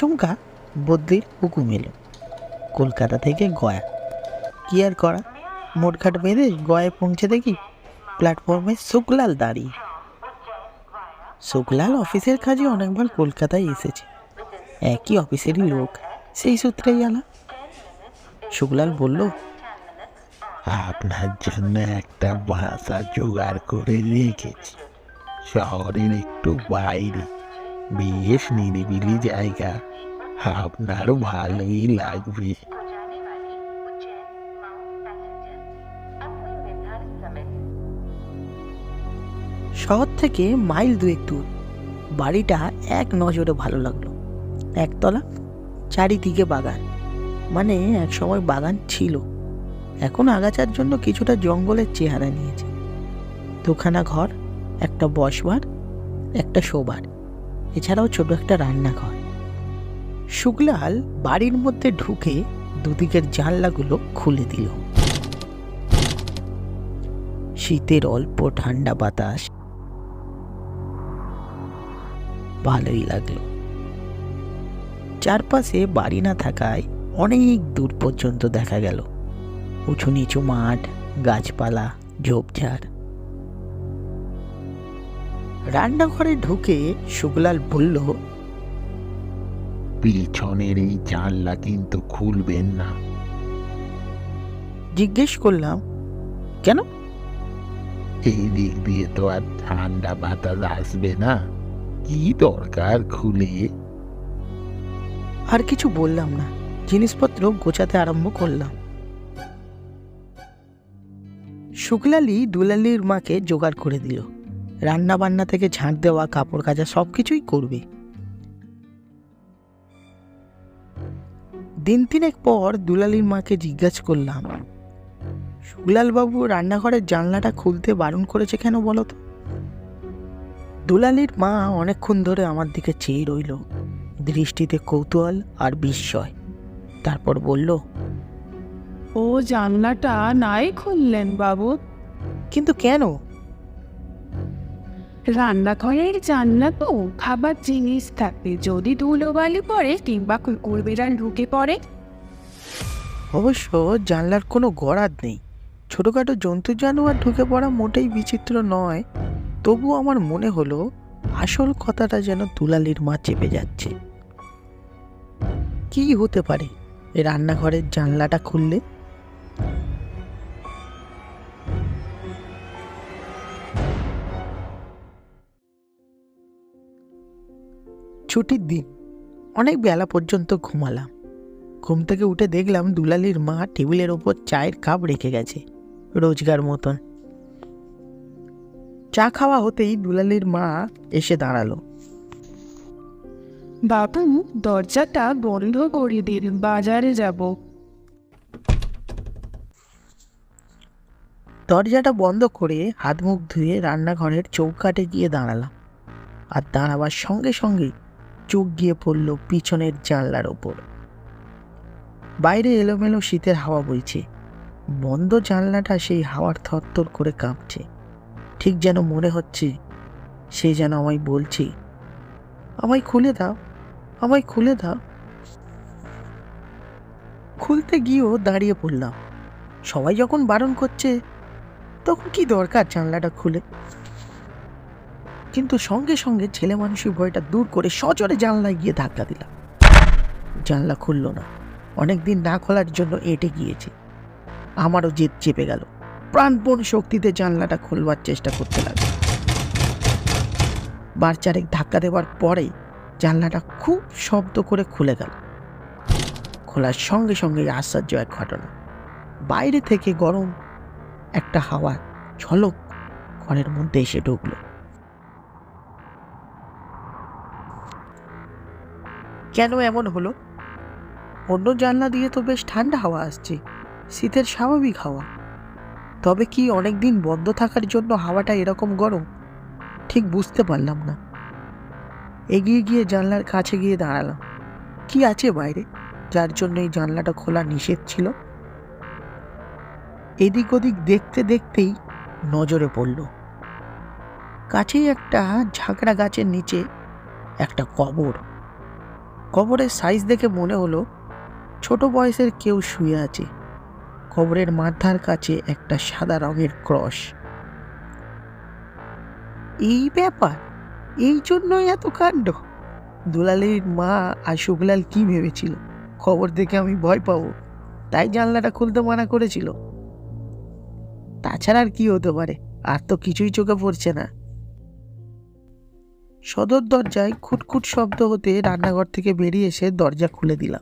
আচমকা বদ্রির হুকুম এলো। কলকাতা থেকে গয়া। কি আর করা? মোটঘাট বেঁধে গয়ায় পৌঁছে দেখি প্ল্যাটফর্মে শুকলাল দাঁড়িয়ে। শুকলাল অফিসের কাজে অনেকবার কলকাতায় এসেছে। একই অফিসেরই লোক, সেই সূত্রেই আলা শুকলাল বলল, আপনার জন্য একটা ভাষা জোগাড় করে রেখেছি। শহরের একটু বাইরে। বেশ নিরিবিলি জায়গা। আপনার ভালোই লাগবে। শহর থেকে মাইল দুয়েক দূর। বাড়িটা এক নজরে ভালো লাগল। একতলা, চারিদিকে বাগান। মানে এক সময় বাগান ছিল। এখন আগাছার জন্য কিছুটা জঙ্গলের চেহারা নিয়েছে। দুখানা ঘর, একটা বসবার, একটা শোবার। এছাড়াও ছোট একটা রান্নাঘর। শুকলাল বাড়ির মধ্যে ঢুকে দুদিকের জানলাগুলো খুলে দিল। শীতের অল্প ঠান্ডা বাতাস। ভালোই লাগল। চারপাশে বাড়ি না থাকায় অনেক দূর পর্যন্ত দেখা গেল। উঁচু নিচু মাঠ, গাছপালা, ঝোপঝাড়। রান্নাঘরে ঢুকে শুকলাল বলল পিছনের এই জানলা কিন্তু খুলবেন না। জিজ্ঞেস করলাম কেন? এই দিক দিয়ে তো আর ঠান্ডা বাতাস আসবে না। কি দরকার খুলে? আর কিছু বললাম না। জিনিসপত্র গোছাতে আরম্ভ করলাম। শুক্লালি দুলালির মাকে জোগাড় করে দিল। রান্না বান্না থেকে ঝাঁট দেওয়া কাপড় কাচা সব কিছুই করবে। দিন তিনেক পর দুলালির মাকে জিজ্ঞাসা করলাম শুক্লালবাবু রান্নাঘরের জানলাটা খুলতে বারণ করেছে কেন বলো তো? দুলালির মা অনেকক্ষণ ধরে আমার দিকে চেয়ে রইল দৃষ্টিতে কৌতূহল আর বিস্ময়। তারপর বলল ও জানলাটা নাই খুললেন বাবু। কিন্তু কেন? রান্নাঘরের জানলা তো খাবার জিনিস থাকে যদি ধুলোবালি পড়ে কিংবা কুকুর বিড়াল ঢুকে পড়ে। অবশ্য জানলার কোনো গড়াদ নেই। ছোটোখাটো জন্তু জানোয়ার ঢুকে পড়া মোটেই বিচিত্র নয়। তবু আমার মনে হলো, আসল কথাটা যেন দুলালির মা চেপে যাচ্ছে। কি হতে পারে? রান্নাঘরের জানলাটা খুললে? ছুটির দিন অনেক বেলা পর্যন্ত ঘুমালাম। ঘুম থেকে উঠে দেখলাম দুলালির মা টেবিলের ওপর চায়ের কাপ রেখে গেছে রোজগার মতন। চা খাওয়া হতেই দুলালির মা এসে দাঁড়াল। বাবু দরজাটা বন্ধ করে দিন বাজারে যাব। দরজাটা বন্ধ করে হাত মুখ ধুয়ে রান্নাঘরের চৌকাটে গিয়ে দাঁড়ালাম। আর দাঁড়াবার সঙ্গে সঙ্গে চোখ গিয়ে পড়ল পিছনের জানলার ওপর। বাইরে এলোমেলো শীতের হাওয়া বইছে। বন্ধ জানলাটা সেই হাওয়ার থরথর করে কাঁপছে। ঠিক যেন মনে হচ্ছে সে যেন আমায় বলছে, আমায় খুলে দাও, আমায় খুলে দাও। খুলতে গিয়েও দাঁড়িয়ে পড়লাম। সবাই যখন বারণ করছে, তখন কি দরকার জানলাটা খুলে? কিন্তু সঙ্গে সঙ্গে ছেলে মানুষের ভয়টা দূর করে সজোরে জানলায় গিয়ে ধাক্কা দিলাম জানলা খুলল না। অনেকদিন না খোলার জন্য এঁটে গিয়েছে। আমারও জেদ চেপে গেল। প্রাণপণ শক্তিতে জানলাটা খুলবার চেষ্টা করতে লাগল। বার চারেক ধাক্কা দেওয়ার পরেই জানলাটা খুব শব্দ করে খুলে গেল। খোলার সঙ্গে সঙ্গে আশ্চর্য এক ঘটনা। বাইরে থেকে গরম একটা হাওয়া ঝলক ঘরের মধ্যে এসে ঢুকলো। কেন এমন হলো? অন্য জানলা দিয়ে তো বেশ ঠান্ডা হাওয়া আসছে। শীতের স্বাভাবিক হাওয়া। তবে কি অনেকদিন বন্ধ থাকার জন্য হাওয়াটা এরকম গরম? ঠিক বুঝতে পারলাম না। এগিয়ে গিয়ে জানলার কাছে গিয়ে দাঁড়ালাম। কি আছে বাইরে? যার জন্য এই জানলাটা খোলা নিষেধ ছিল। এদিক ওদিক দেখতে দেখতেই নজরে পড়ল। কাছেই একটা ঝাঁকড়া গাছের নিচে একটা কবর। কবরের সাইজ দেখে মনে হলো ছোট বয়সের কেউ শুয়ে আছে। কবরের মাথার কাছে একটা সাদা রঙের ক্রস এই ব্যাপার, এই জন্যই এত কাণ্ড। দুলালের মা আর শুকলাল কি ভেবেছিল? খবর দেখে আমি ভয় পাবো। তাই জানলাটা খুলতে মানা করেছিল। তাছাড়া আর কি হতে পারে? আর তো কিছুই চোখে পড়ছে না। সদর দরজায় খুটখুট শব্দ হতে রান্নাঘর থেকে বেরিয়ে এসে দরজা খুলে দিলাম।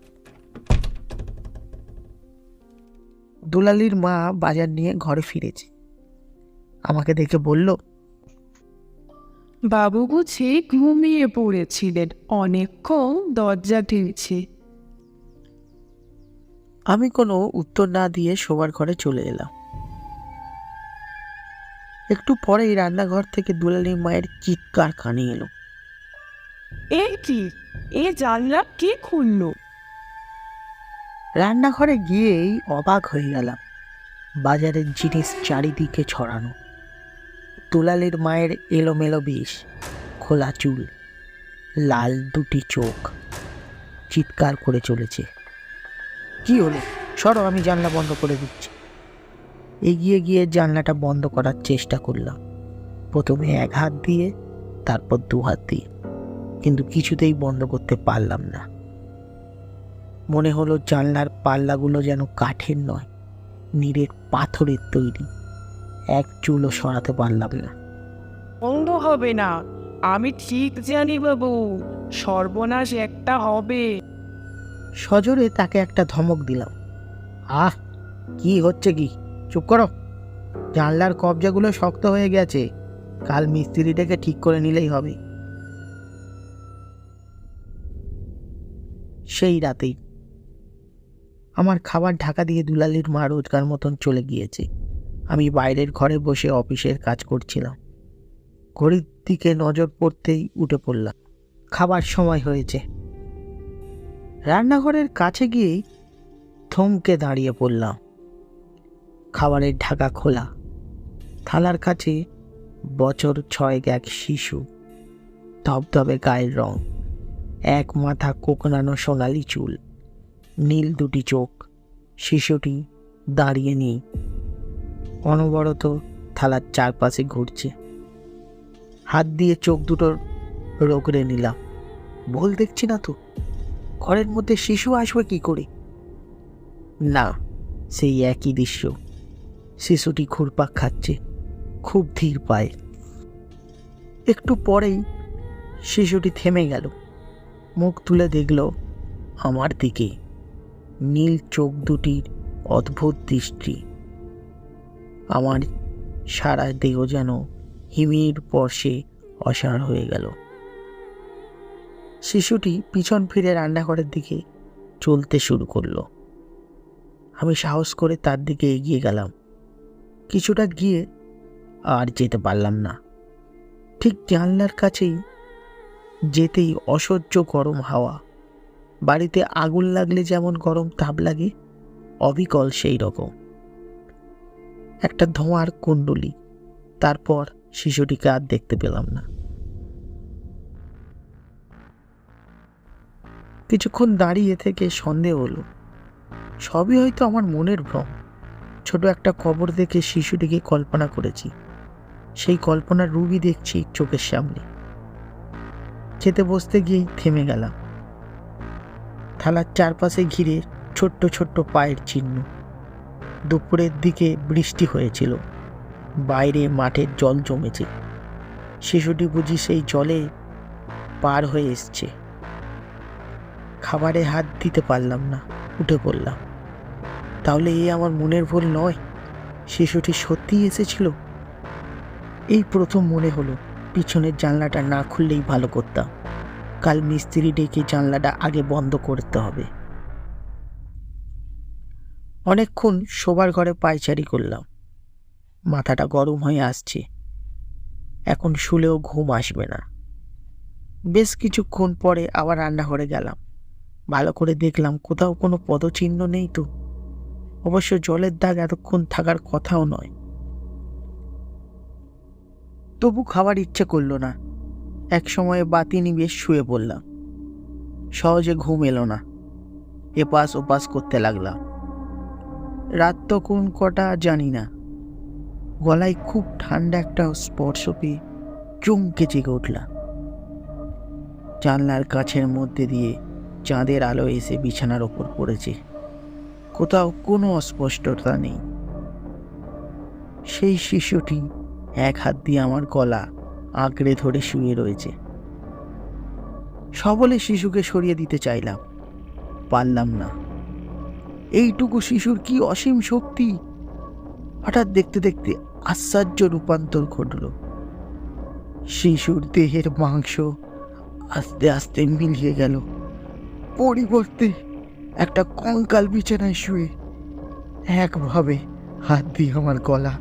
দুলালির মা বাজার নিয়ে ঘরে ফিরেছে। আমাকে দেখে বলল বাবু বুঝি ঘুমিয়ে পড়েছিলেন অনেকক্ষণ দরজা ঠেলছে আমি কোনো উত্তর না দিয়ে শোবার ঘরে চলে এলাম। একটু পরেই রান্নাঘর থেকে দুলালির মায়ের চিৎকার কানে এলো। এই কি? এ জানলা কে খুললো? রান্নাঘরে গিয়েই অবাক হয়ে গেলাম। বাজারের জিনিস চারিদিকে ছড়ানো। দুলালের মায়ের এলোমেলো বেশ খোলা চুল লাল দুটি চোখ চিৎকার করে চলেছে। কি হলো? সরো আমি জানলা বন্ধ করে দিচ্ছি। এগিয়ে গিয়ে জানলাটা বন্ধ করার চেষ্টা করলাম। প্রথমে এক হাত দিয়ে তারপর দু হাত দিয়ে। কিন্তু কিছুতেই বন্ধ করতে পারলাম না। মনে হলো জানলার পাল্লাগুলো যেন কাঠের নয় নিরের পাথরের তৈরি। এক চুলও সরাতে পারলাম না। বন্ধ হবে না। আমি ঠিক জানি বাবু সর্বনাশ একটা হবে। সজোরে তাকে একটা ধমক দিলাম। আহ কি হচ্ছে কি? চুপ করো। জানলার কবজাগুলো শক্ত হয়ে গেছে। কাল মিস্ত্রিটাকে ঠিক করে নিলেই হবে। সেই রাতেই আমার খাবার ঢাকা দিয়ে দুলালির মা রোজগার মতন চলে গিয়েছে। আমি বাইরের ঘরে বসে অফিসের কাজ করছিলাম। ঘড়ির দিকে নজর পড়তেই উঠে পড়লাম। খাবার সময় হয়েছে। রান্নাঘরের কাছে গিয়েই থমকে দাঁড়িয়ে পড়লাম। খাবারের ঢাকা খোলা। থালার কাছে বছর ছয়েক এক শিশু। ধবধবে গায়ের রং। এক মাথা কোকড়ানো সোনালি চুল। নীল দুটি চোখ। শিশুটি দাঁড়িয়ে নেই। অনবরত থালার চারপাশে ঘুরছে। হাত দিয়ে চোখ দুটোর রোগড়ে নিলাম। ভুল দেখছি না তো। ঘরের মধ্যে শিশু আসবে কি করে? না, সেই একই দৃশ্য। শিশুটি ঘুরপাক খাচ্ছে, খুব ধীর পায়। একটু পরেই শিশুটি থেমে গেল। মুখ তুলে দেখল আমার দিকে নীল চোখ দুটির অদ্ভুত দৃষ্টি। আমার সারা দেহ যেন হিমির পর্শে অসাড় হয়ে গেল। শিশুটি পিছন ফিরে রান্নাঘরের দিকে চলতে শুরু করল। আমি সাহস করে তার দিকে এগিয়ে গেলাম। কিছুটা গিয়ে আর যেতে পারলাম না। ঠিক জানলার কাছেই যেতেই অসহ্য গরম হাওয়া। বাড়িতে আগুন লাগলে যেমন গরম তাপ লাগে, অবিকল সেই রকম। একটা ধোঁয়ার কুণ্ডলি, তারপর শিশুটিকে আর দেখতে পেলাম না। কিছুক্ষণ দাঁড়িয়ে থেকে সন্দেহ হলো, সবই হয়তো আমার মনের ভ্রম। ছোট একটা কবর দেখে শিশুটিকে কল্পনা করেছি। সেই কল্পনার রূপই দেখছি চোখের সামনে। খেতে বসতে গিয়েই থেমে গেলাম। থালার চারপাশে ঘিরে ছোট্ট ছোট্ট পায়ের চিহ্ন। দুপুরের দিকে বৃষ্টি হয়েছিল। বাইরে মাঠের জল জমেছে। শিশুটি বুঝি সেই জলে পার হয়ে এসছে। খাবারে হাত দিতে পারলাম না, উঠে পড়লাম। তাহলে এ আমার মনের ভুল নয়। শিশুটি সত্যিই এসেছিল? এই প্রথম মনে হলো, পিছনের জানলাটা না খুললেই ভালো করতাম। কাল মিস্ত্রি ডেকে জানলাটা আগে বন্ধ করতে হবে। অনেকক্ষণ শোবার ঘরে পায়চারি করলাম। মাথাটা গরম হয়ে আসছে। এখন শুলেও ঘুম আসবে না। বেশ কিছুক্ষণ পরে আবার রান্নাঘরে গেলাম। ভালো করে দেখলাম কোথাও কোনো পদচিহ্ন নেই তো। অবশ্য জলের দাগ এতক্ষণ থাকার কথাও নয়। তবু খাবার ইচ্ছে করল না। এক সময়ে বাতি নিবে শুয়ে পড়লাম। সহজে ঘুম এলো না। এপাশ ওপাশ করতে লাগলাম। রাত তখন কটা জানি না। গলায় খুব ঠান্ডা একটা স্পর্শ পেয়ে চমকে জেগে উঠলাম। জানলার কাছের মধ্যে দিয়ে চাঁদের আলো এসে বিছানার ওপর পড়েছে। কোথাও কোনো অস্পষ্টতা নেই। সেই শিশুটি এক হাত দিয়ে আমার গলা আঁকড়ে ধরে শুয়ে রয়েছে। সবলে শিশুকে সরিয়ে দিতে চাইলাম, পারলাম না। এইটুকু শিশুর কি অসীম শক্তি? হঠাৎ দেখতে দেখতে আশ্চর্য রূপান্তর ঘটল। শিশুর দেহের মাংস আস্তে আস্তে মিলিয়ে গেল। পরিবর্তে একটা কঙ্কাল বিছানায় শুয়ে একভাবে হাত দিয়ে আমার গলা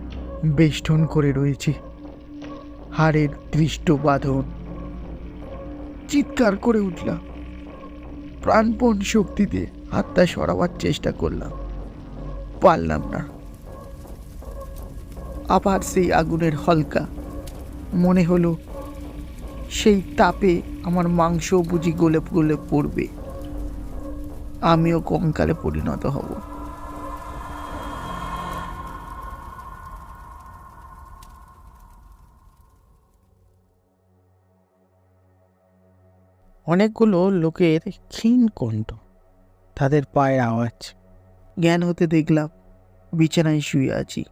বেষ্টন করে রয়েছে। হাড়ের দৃষ্ট বাঁধন চিৎকার করে উঠলাম। প্রাণপণ শক্তিতে হাতটা সরাবার চেষ্টা করলাম। পারলাম না। আবার সেই আগুনের হলকা মনে হলো, সেই তাপে আমার মাংস বুঝি গলে গলে পড়বে। আমিও কঙ্কালে পরিণত হব। অনেকগুলো লোকের ক্ষীণ কণ্ঠ তাদের পায়ের আওয়াজ। জ্ঞান হতে দেখলাম বিছানায় শুয়ে আছি।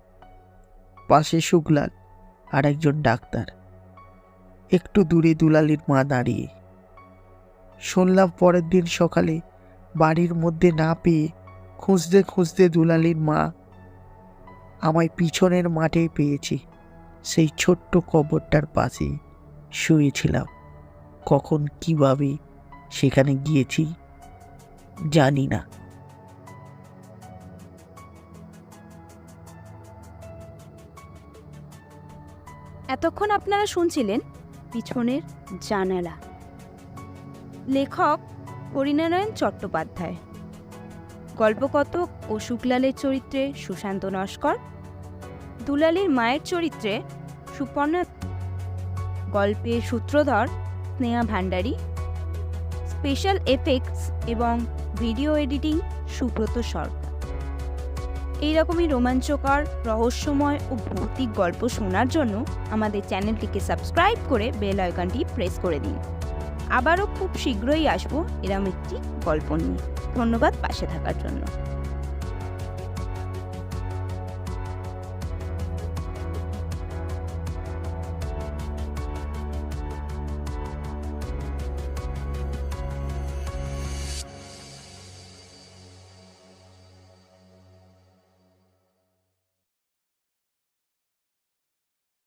পাশে শুক্লাল আর একজন ডাক্তার। একটু দূরে দুলালির মা দাঁড়িয়ে। শুনলাম পরের দিন সকালে বাড়ির মধ্যে না পেয়ে খুঁজতে খুঁজতে দুলালির মা আমায় পিছনের মাঠে পেয়েছি। সেই ছোট্ট কবরটার পাশে শুয়েছিলাম। কখন কীভাবে সেখানে গিয়েছি জানি না। এতক্ষণ আপনারা শুনছিলেন পিছনের জানালা। লেখক হরিনারায়ণ চট্টোপাধ্যায়। গল্পকথক ও শুক্লালের চরিত্রে সুশান্ত নস্কর, দুলালির মায়ের চরিত্রে সুপর্ণা গল্পের সূত্রধর স্নেহা ভান্ডারী, স্পেশাল এফেক্টস এবং ভিডিও এডিটিং সুব্রত সরকার। এইরকমই রোমাঞ্চকর, রহস্যময় ও ভৌতিক গল্প শোনার জন্য আমাদের চ্যানেলটিকে সাবস্ক্রাইব করে বেল আইকনটি প্রেস করে দিন। আবারও খুব শীঘ্রই আসব এরম একটি গল্প নিয়ে। ধন্যবাদ পাশে থাকার জন্য।